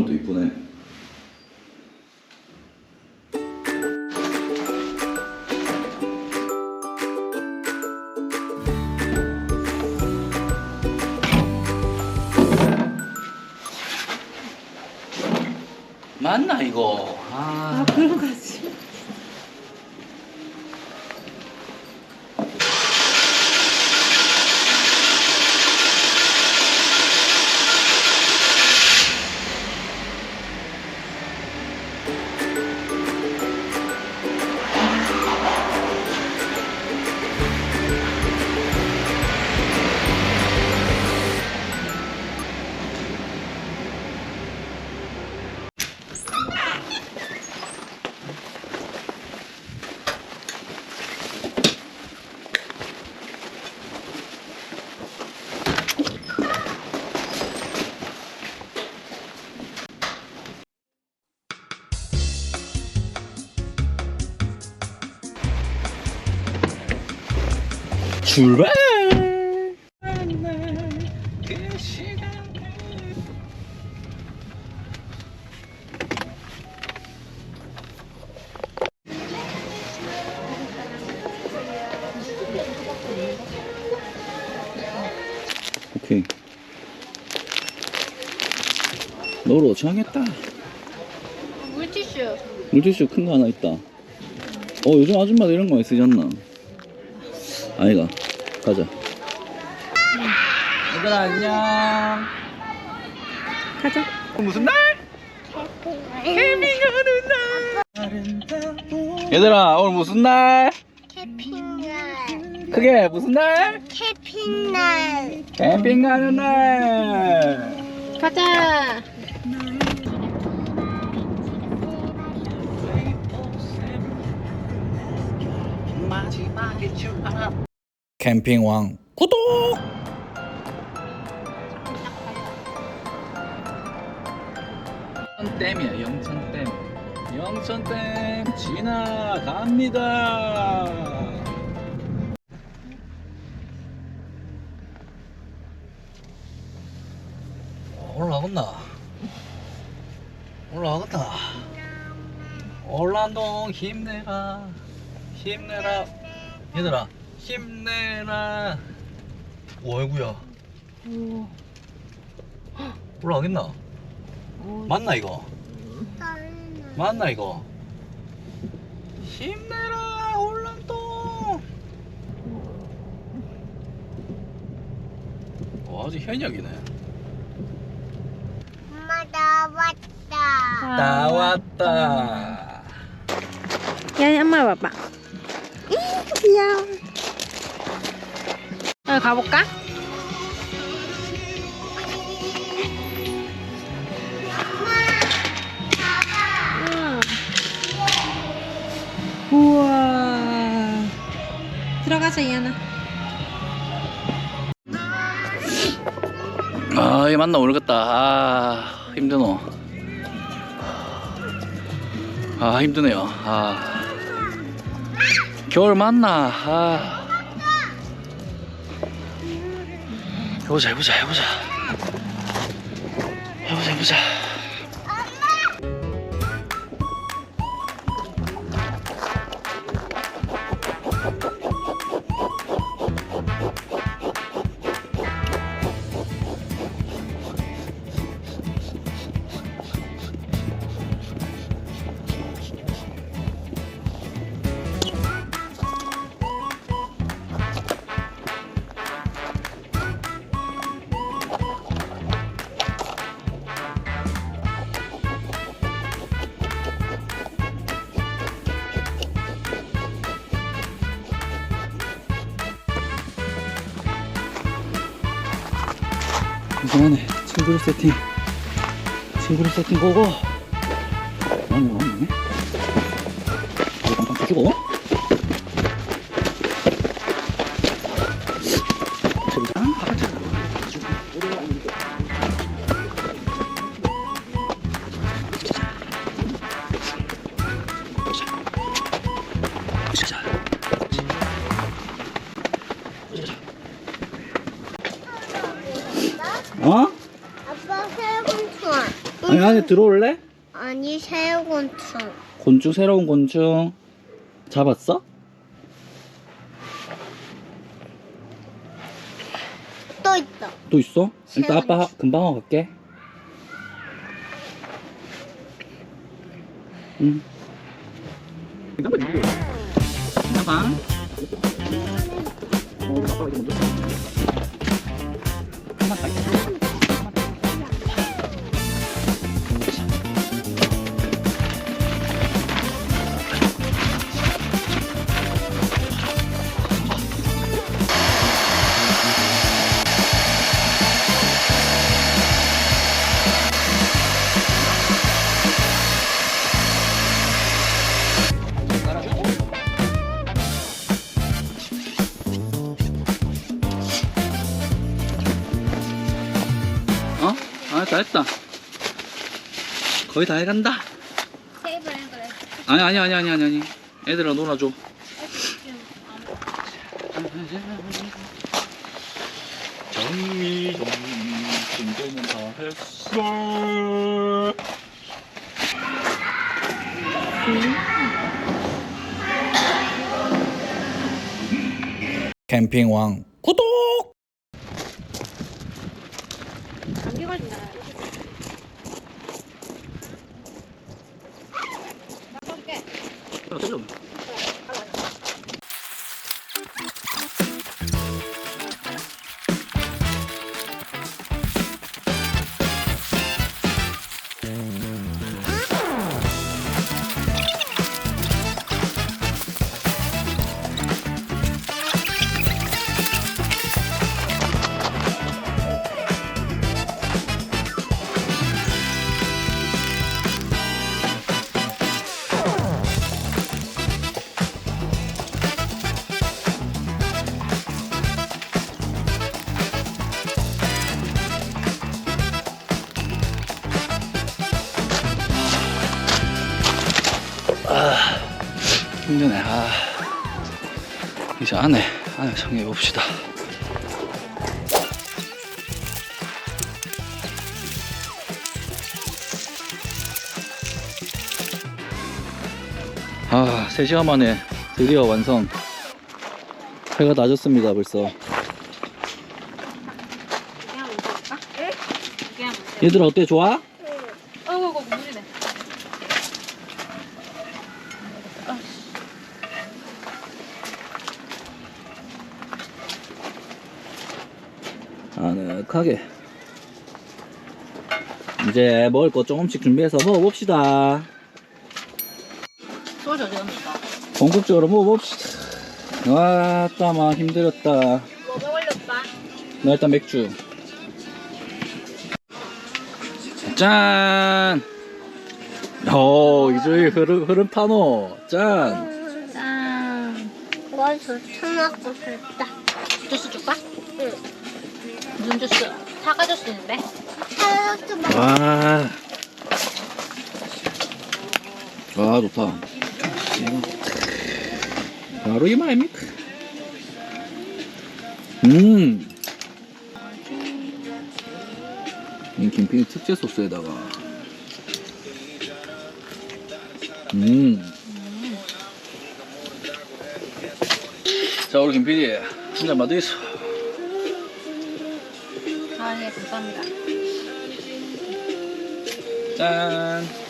오늘도 이쁘네. 맞나 이거? 아, 그런 거지. 출발! 오케이. 너로 정했다. 물티슈. 물티슈 큰 거 하나 있다. 어, 요즘 아줌마들 이런 거 많이 쓰지 않나? 아이가. 가자. 얘들아, 안녕. 가자. 무슨 날? 얘들아, 오늘 무슨 날? 캠핑날 크게 무슨 날? 캠핑 날 캠핑 가는 날. 가자. 캠핑왕 구독! 영천댐이야 영천댐. 영천댐 지나갑니다. 올라가겠나? 올라가겠다. 올란동 힘내라. 힘내라. 얘들아 힘내라 어이구야 오. 올라가겠나? 오. 맞나 이거? 떨리는 맞나 이거? 힘내라 올란동 와 아주 현역이네 엄마 나왔다 다 왔다 야, 엄마 봐봐. 귀여워. 어, 가볼까? 응. 우와. 들어가자, 이하나. 아, 얘 만나 모르겠다. 아, 힘드노. 아, 힘드네요. 아. 겨울 맞나? 아. 해보자, 해보자, 해보자. 해 친구를 세팅. 친구를 세팅 보고. 이거 깜빡 주고. 재밌다. 가자. 보자. 보자. 어? 아니 안에 들어올래? 아니 새우 곤충. 곤충 새로운 곤충 잡았어? 또 있다. 또 있어? 일단 새로운 아빠 금방 하고 갈게. 응. 금방. 어? 거의 다 해간다. 해 그래. 아니, 아니, 아니, 아니, 아니, 아니. 애들아 놀아줘. 정리, 정리, 정도는 다 했어. 캠핑왕 이제 안에, 안에 정리해 봅시다. 아, 3시간 만에 드디어 완성. 해가 낮았습니다, 벌써. 먼저. 얘들아, 어때? 좋아? 어이구, 어이구, 물이네. 아늑하게. 이제 먹을 거 조금씩 준비해서 먹어봅시다. 소주 어디 갑니까? 본격적으로 먹어봅시다. 와, 따마 힘들었다. 뭐가 걸렸다? 나 일단 맥주. 짠! 오, 이제 흐름, 흐름 타노. 짠! 짠. 와 좋다. 좋다. 주스 줄까? 응. 무슨 주스? 사과 주스 있는데? 사과도 먹. 와. 와, 좋다. 바로 이 말입니까? 음. 이 김핑 특제 소스에다가. 음. 자, 우리 김 PD. 한잔 받으겠어. 감사합니다. 짠.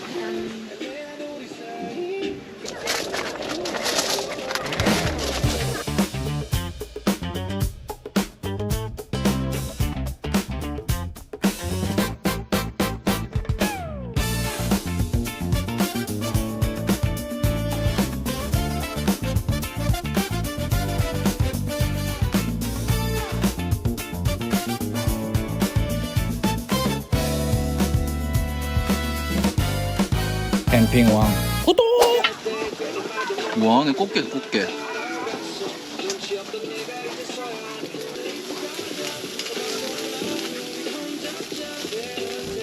캠핑왕 구독! 와, 내 꽃게, 꽃게.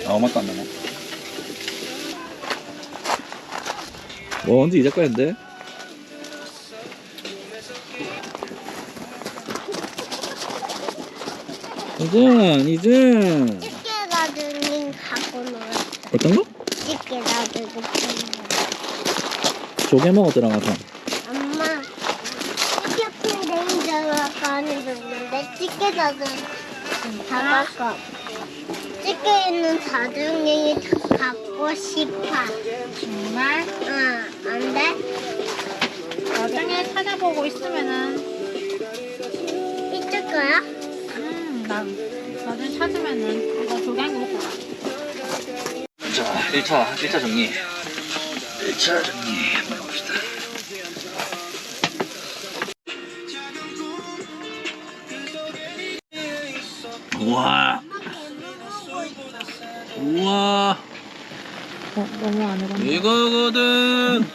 아, 맛도 안 나네. 와, 언제 이제 거였는데? 이준, 이준. 깨가 눈이 가고 놀았어. 어떤 거? 찌개 놔두고 조개 먹어 들어가서. 엄마 찌개풀 냉장고가 가는 중인데 찌개 놔두 잡았어 찌개 있는 자중냉이 갖고 싶어 정말 응 안돼? 나중에 찾아보고 있으면은 있을 거야? 음, 나 나중에 찾으면은 이거 조개 한개 먹고 가. 자, 1차, 1차 정리. 1차 정리 한번 해봅시다. 우와. 우와. 어, 너무 안 해봤네. 이거거든.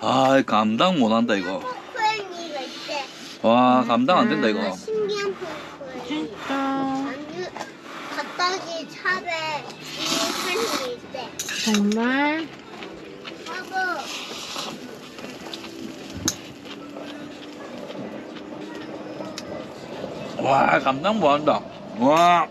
아, 감당 못한다 이거. 와, 감당 안 된다 이거. 신기한 포크앤 진짜. 갑자기 찹에 이 한이 있대 정말 하고 와, 감당 못한다. 와.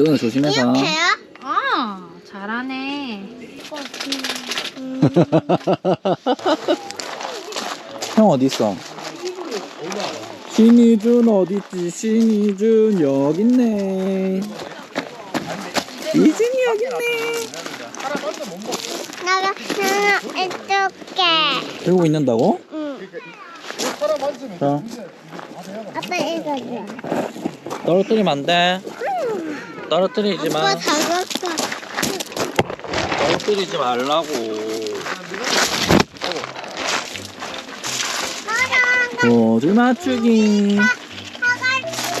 뜨거워 조심해서. 이렇게야? 아 잘하네. 형 어디 있어? 신이준 어디 있지? 신이준 여기 있네. 이준이 여기 있네. 나가 하나 해줄게 들고 있는다고? 응 자, 아빠 이거 줘 떨어뜨리면 안 돼. 떨어뜨리지 아빠 마. 잡았어 떨어뜨리지 말라고. 고줄 맞추기.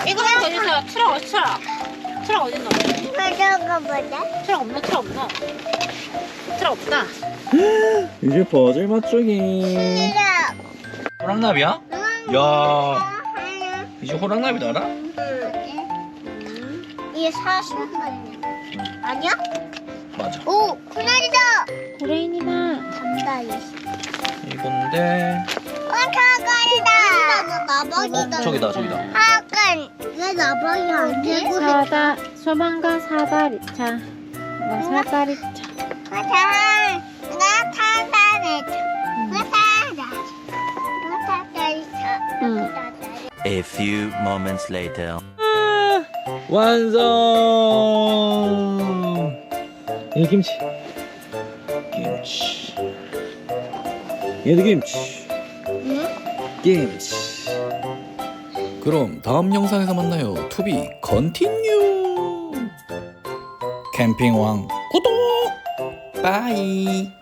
이거 한 어디 있어? 트럭 어디 트럭? 트럭 어디 있노? 가져가 보자 트럭 없노? 트럭 없노? 트럭 없다. 이제 퍼즐 맞추기. 싫어 호랑나비야? 야, 이제 호랑나비도 알아? 이게 사슴만이야 아니야? 맞아. 오 고라니다 고래인이다. 단다리 이건데. 어 사과리다 어, 저기다, 저기다. 하여간 왜 나방이 안 되고 사다 소방관 사다리차. 뭐 사다리차. 가자 나 타다리차 나 타다 나 타다리차 응. A few moments later. 완성! 이 김치. 김치. 얘도 김치. 김치. 그럼 다음 영상에서 만나요. 투비 컨티뉴. 캠핑왕 구독. 빠이.